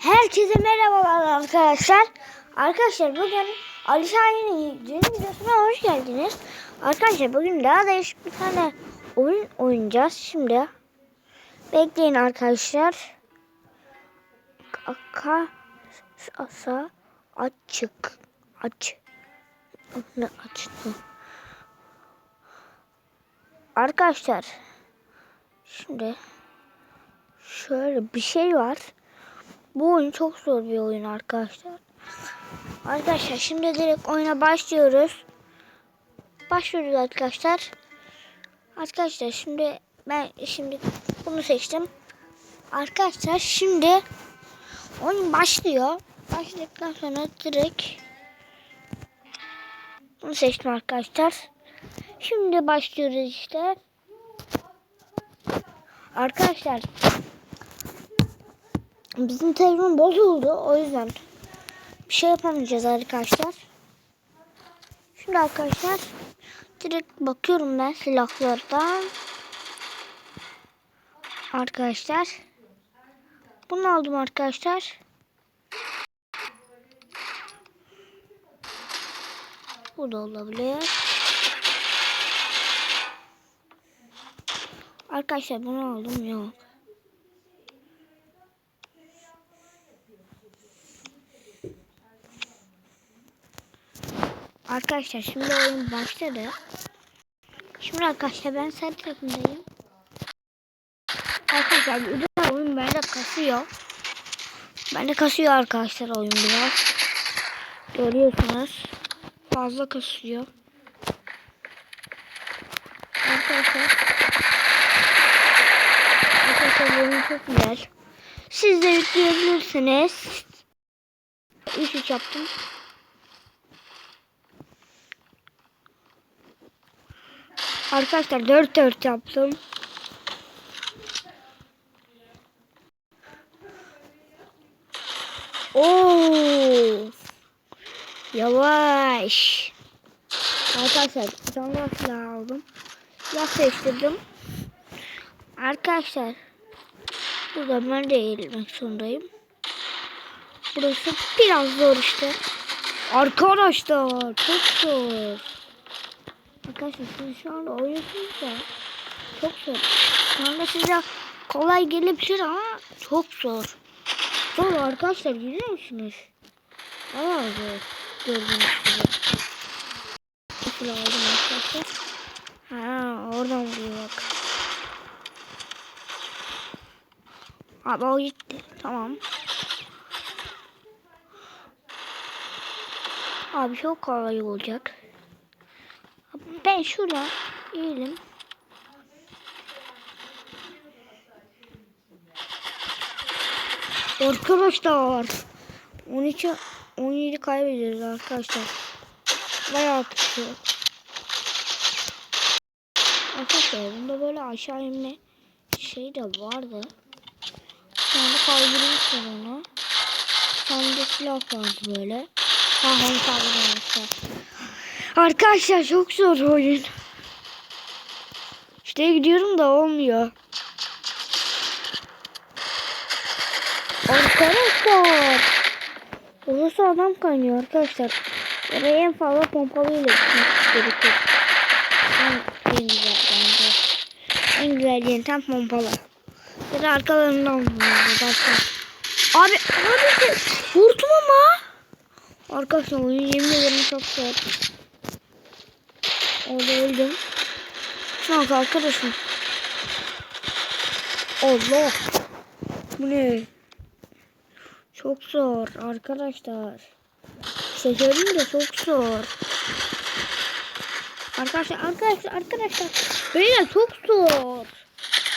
Herkese merhabalar arkadaşlar. Arkadaşlar bugün Ali Şahin'in yeni videosuna hoş geldiniz. Arkadaşlar bugün daha değişik bir tane oyun oynayacağız. Şimdi bekleyin arkadaşlar. Aka asa açık aç ne açtı. Arkadaşlar şimdi şöyle bir şey var. Bu oyun çok zor bir oyun arkadaşlar. Arkadaşlar şimdi direkt oyuna başlıyoruz. Başlıyoruz arkadaşlar. Arkadaşlar şimdi ben şimdi bunu seçtim. Arkadaşlar şimdi oyun başlıyor. Başladıktan sonra direkt bunu seçtim arkadaşlar. Şimdi başlıyoruz işte. Arkadaşlar Bizim telefon bozuldu. O yüzden bir şey yapamayacağız arkadaşlar. Şimdi arkadaşlar direkt bakıyorum ben silahlardan. Arkadaşlar. Bunu aldım arkadaşlar. Bu da olabilir. Arkadaşlar bunu aldım yok. Arkadaşlar şimdi oyun başladı. Şimdi arkadaşlar ben sarı takımdayım. Arkadaşlar güzel oyun bende kasıyor. Bende kasıyor arkadaşlar oyun biraz. Görüyorsunuz. Fazla kasıyor. Arkadaşlar. Arkadaşlar oyun çok güzel. Siz de yükleyebilirsiniz. 3-3 yaptım. Arkadaşlar 4 4 yaptım. Oo! Yavaş. Arkadaşlar sonra silah aldım. Silah değiştirdim. Arkadaşlar burada ben de eğilmek zorundayım. Burası biraz zor işte. Arkadaşlar çok zor. Arkadaşlar siz şu anda oynuyorsunuz da çok zor. Şu anda size kolay gelebilir ama çok zor. Zor arkadaşlar görüyor musunuz? Bayağı zor. Gördüğünüz gibi. Nasıl aldım arkadaşlar? Ha oradan vuruyor bak. Abi o gitti. Tamam. Abi çok kolay olacak. Ben şurada eğilim. Arkadaşlar 13 17 kaybediyoruz arkadaşlar. Bayağı tutuyor. Arkadaşlar bunda böyle aşağı inme şey de vardı. Anda kaybediyoruz onu. Sende silah vardı böyle. Ha onu kaldırmışlar. Arkadaşlar çok zor oyun. İşte gidiyorum da olmuyor. Arkadaşlar. Orası adam kaynıyor arkadaşlar. Oraya en fazla pompalıyla gitmek gerekiyor. En, en güzel bence. En güzel yöntem pompalı. Da arkalarından arkadaşlar. Abi, abi vurdum ama. Arkadaşlar oyun yemin ederim çok zor. Orada öldüm. Şu an arkadaşım. Allah. Bu ne? Çok zor arkadaşlar. Şekerim de çok zor. Arkadaşlar arkadaşlar arkadaşlar. Böyle çok zor.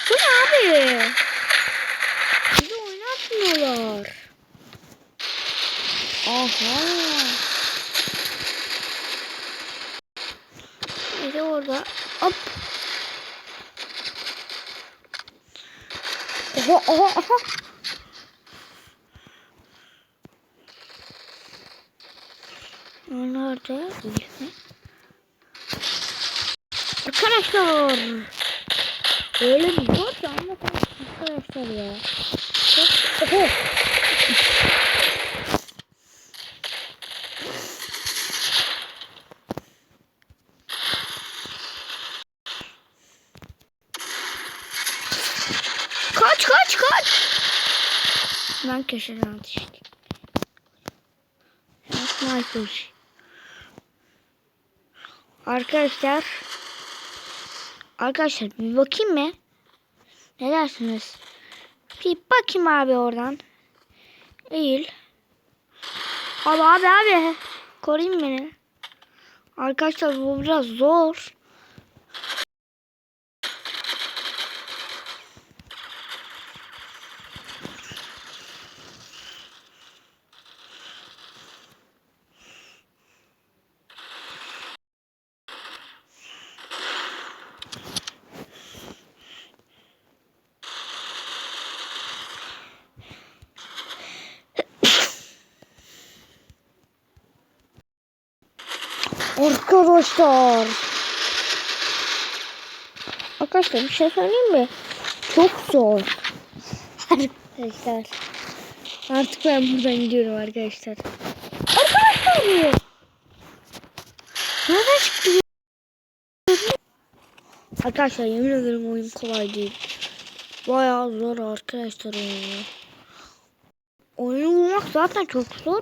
Bu ne abi? Bizi oynatmıyorlar. Aha. Neyse orada. Hop. Oha oha oha. Nerede? Arkadaşlar. Öyle bir zor ki anlatamam arkadaşlar ya. Oho. Kaç kaç kaç. Ben köşeden atıştım. Sniper. Arkadaşlar. Arkadaşlar bir bakayım mı? Ne dersiniz? Bir bakayım abi oradan. Eğil. Abi abi abi. Koruyun beni. Arkadaşlar bu biraz zor. Arkadaşlar. Arkadaşlar bir şey söyleyeyim mi? Çok zor. Arkadaşlar. Artık ben buradan gidiyorum arkadaşlar. Arkadaşlar. Nereden çıktı? Arkadaşlar yemin ederim oyun kolay değil. Bayağı zor arkadaşlar oyunu. Oyunu bulmak zaten çok zor.